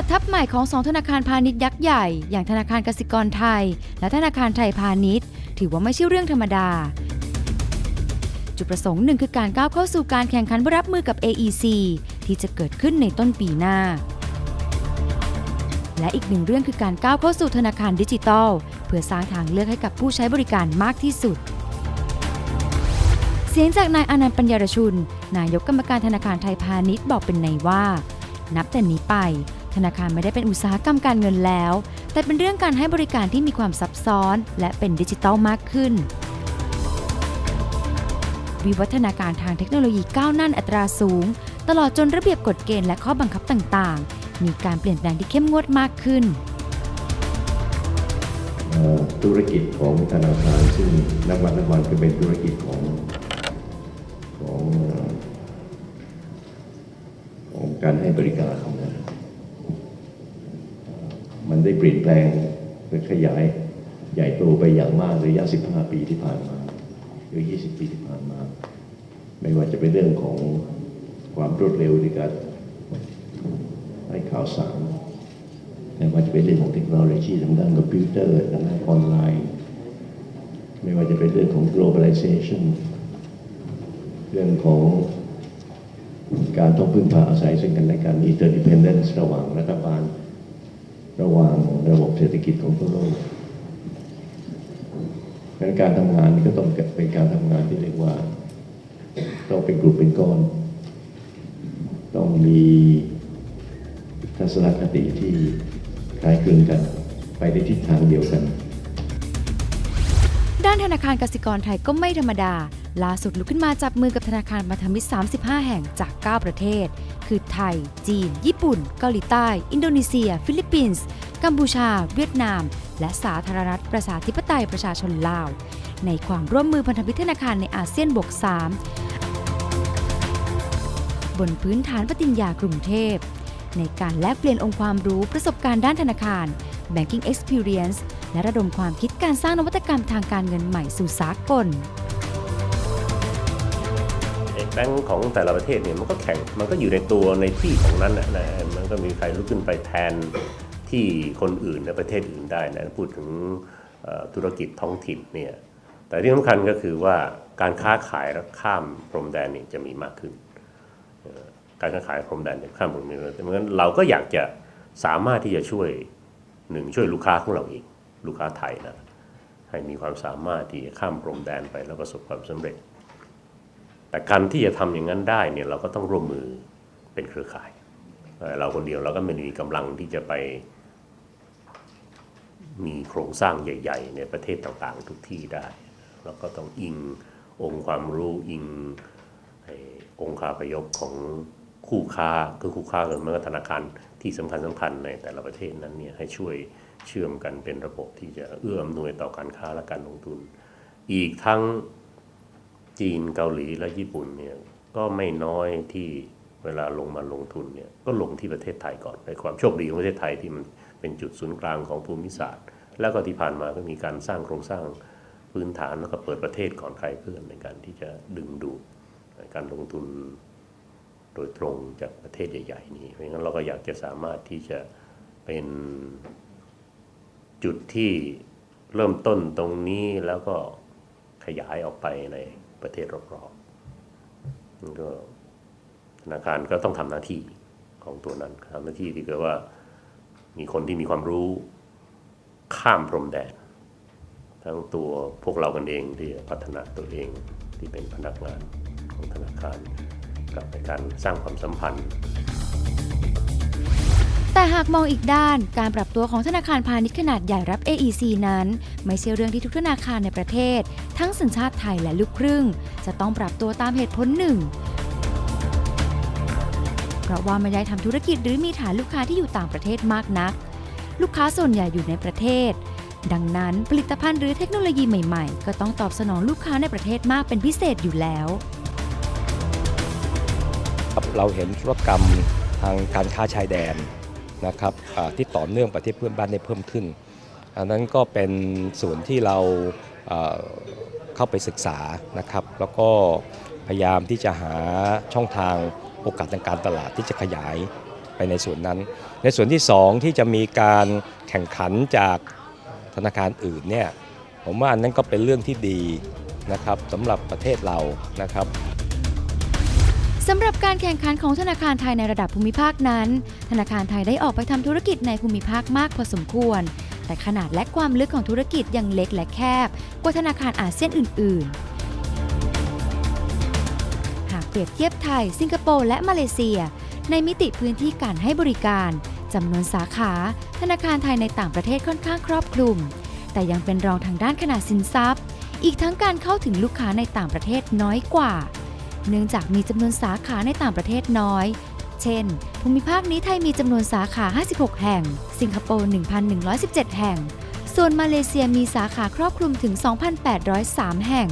จัดทัพใหม่ของสองธนาคารพาณิชย์ยักษ์ใหญ่ อย่างธนาคารกสิกรไทย และธนาคารไทยพาณิชย์ ถือว่าไม่ใช่เรื่องธรรมดา จุดประสงค์หนึ่งคือการก้าวเข้าสู่การแข่งขันรับมือกับ AEC ที่จะเกิดขึ้นในต้นปีหน้า และอีกหนึ่งเรื่องคือการก้าวเข้าสู่ธนาคารดิจิทัล เพื่อสร้างทางเลือกให้กับผู้ใช้บริการมากที่สุดเสียงจากนายอนันต์ปัญญารชุน นายกกรรมการธนาคารไทยพาณิชย์บอกเป็นในว่า นับแต่นี้ไป ธนาคารไม่ได้เป็นอุตสาหกรรมการเงินแล้ว แต่เป็นเรื่องการให้บริการที่มีความซับซ้อน และเป็นดิจิทัลมากขึ้น วิวัฒนาการทางเทคโนโลยีก้าวหน้าอัตราสูง ตลอดจนระเบียบกฎเกณฑ์และข้อบังคับต่างๆ มีการเปลี่ยนแปลงที่เข้มงวดมากขึ้นธุรกิจของธนาคารซึ่งนับวันนับวันก็เป็นธุรกิจของของของการให้บริการ ได้เปลี่ยนแปลงและขยายใหญ่โตไปอย่างมากในระยะ 15 ปีที่ผ่านมาหรือ 20 ปีที่ผ่านมา ไม่ว่าจะเป็นเรื่องของความรวดเร็วในการให้ข่าวสารไม่ว่าจะเป็นเรื่องของเทคโนโลยีทางด้านคอมพิวเตอร์ทางด้านออนไลน์ ไม่ว่าจะเป็นเรื่องของ globalization เรื่องของการต้องพึ่งพาอาศัยซึ่งกันและกัน interdependence ระหว่างรัฐบาล ระหว่างระบบเศรษฐกิจของทั่วโลกดังการทำงานก็ต้องเป็นการทำงานที่เรียกว่า ต้องเป็นกลุ่มเป็นก้อน ต้องมีทัศนคติที่คล้ายคลึงกัน ไปในทิศทางเดียวกัน ด้านธนาคารกสิกรไทยก็ไม่ธรรมดา ล่าสุดลุกขึ้นมาจับมือกับธนาคารพันธมิตร 35 แห่งจาก 9 ประเทศ คือไทย จีน ญี่ปุ่น เกาหลีใต้ อินโดนีเซีย ฟิลิปปินส์ กัมพูชา เวียดนาม และสาธารณรัฐประชาธิปไตยประชาชนลาว ในความร่วมมือพันธมิตรธนาคารในอาเซียนบวก 3 บนพื้นฐานปฏิญญากรุงเทพ ในการแลกเปลี่ยนองค์ความรู้ประสบการณ์ด้านธนาคาร Banking Experience และระดมความคิดการสร้างนวัตกรรมทางการเงินใหม่สู่สากล บงก์ของแต่ละประเทศเนี่ยมันก็แข่งมันก็อยู่ในตัวในที่ของนั้นนะมันก็มีใครลุกขึ้นไปแทนที่คนอื่นในประเทศอื่นได้นะพูดถึงธุรกิจท้องถิ่นเนี่ยแต่ที่สำคัญก็คือว่าการค้าขายข้ามพรมแดนนี่จะมีมากขึ้น การค้าขายพรมแดนข้ามพรมแดนเพราะงั้นเราก็อยากจะสามารถที่จะช่วยหนึ่งช่วยลูกค้าของเราเองลูกค้าไทยนะให้มีความสามารถที่จะข้ามพรมแดนไปแล้วประสบความสำเร็จ แต่การที่จะทำอย่างนั้นได้เนี่ยเราก็ต้องร่วมมือเป็นเครือข่าย เราคนเดียวเราก็ไม่มีกำลังที่จะไปมีโครงสร้างใหญ่ ๆ ในประเทศต่างๆ ทุกที่ได้ เราก็ต้องอิงองค์ความรู้อิงองค์คาพยพของคู่ค้าคือคู่ค้ากันเมื่อธนาคารที่สำคัญสำคัญในแต่ละประเทศนั้นเนี่ยให้ช่วยเชื่อมกันเป็นระบบที่จะเอื้ออำนวยต่อการค้าและการลงทุน อีกทั้ง จีนเกาหลีและญี่ปุ่นเนี่ยก็ไม่น้อยที่เวลาลงมาลงทุนเนี่ยก็ลงที่ประเทศไทยก่อนในความโชคดีของประเทศไทยที่มันเป็นจุดศูนย์กลางของภูมิศาสตร์ แล้วก็ที่ผ่านมาก็มีการสร้างโครงสร้างพื้นฐานแล้วก็เปิดประเทศก่อนใครเพื่อนในการที่จะดึงดูดการลงทุนโดยตรงจากประเทศใหญ่ ๆ นี้ เพราะงั้นเราก็อยากจะสามารถที่จะเป็นจุดที่เริ่มต้นตรงนี้แล้วก็ขยายออกไปใน ประเทศรอบๆนั่นก็ธนาคารก็ต้องทำหน้าที่ของตัวนั้นทำหน้าที่ที่เกิดว่ามีคนที่มีความรู้ข้ามพรมแดน ทั้งตัวพวกเรากันเองที่พัฒนาตัวเองที่เป็นพนักงานของธนาคาร กับในการสร้างความสัมพันธ์ แต่หากมองอีกด้าน การปรับตัวของธนาคารพาณิชย์ขนาดใหญ่รับ AEC นั้น ไม่ใช่เรื่องที่ทุกธนาคารในประเทศ ทั้งสัญชาติไทยและลูกครึ่ง จะต้องปรับตัวตามเหตุผลหนึ่งเพราะว่าไม่ได้ทำธุรกิจหรือมีฐานลูกค้าที่อยู่ต่างประเทศมากนัก ลูกค้าส่วนใหญ่อยู่ในประเทศ ดังนั้นผลิตภัณฑ์หรือเทคโนโลยีใหม่ๆ ก็ต้องตอบสนองลูกค้าในประเทศมากเป็นพิเศษอยู่แล้วเราเห็นธุรกรรมทางการค้าชายแดน นะครับที่ต่อเนื่องประเทศเพื่อนบ้านได้เพิ่มขึ้น อันนั้นก็เป็นส่วนที่เราเอ่อเข้าไปศึกษานะครับ แล้วก็พยายามที่จะหาช่องทางโอกาสทางการตลาดที่จะขยายไปในส่วนนั้น ในส่วนที่สองที่จะมีการแข่งขันจากธนาคารอื่นเนี่ยผมว่าอันนั้นก็เป็นเรื่องที่ดีนะครับสำหรับประเทศเรานะครับ สำหรับการแข่งขันของธนาคารไทยในระดับภูมิภาคนั้น ธนาคารไทยได้ออกไปทำธุรกิจในภูมิภาคมากพอสมควร แต่ขนาดและความลึกของธุรกิจยังเล็กและแคบ กว่าธนาคารอาเซียนอื่น ๆ หากเปรียบเทียบไทย สิงคโปร์และมาเลเซีย ในมิติพื้นที่การให้บริการจำนวนสาขา ธนาคารไทยในต่างประเทศค่อนข้างครอบคลุม แต่ยังเป็นรองทางด้านขนาดสินทรัพย์ อีกทั้งการเข้าถึงลูกค้าในต่างประเทศน้อยกว่า เนื่องจากมีจำนวนสาขาในต่างประเทศน้อย เช่น ภูมิภาคนี้ไทยมีจำนวนสาขา 56 แห่ง สิงคโปร์ 1,117 แห่ง ส่วนมาเลเซียมีสาขาครอบคลุมถึง 2,803 แห่ง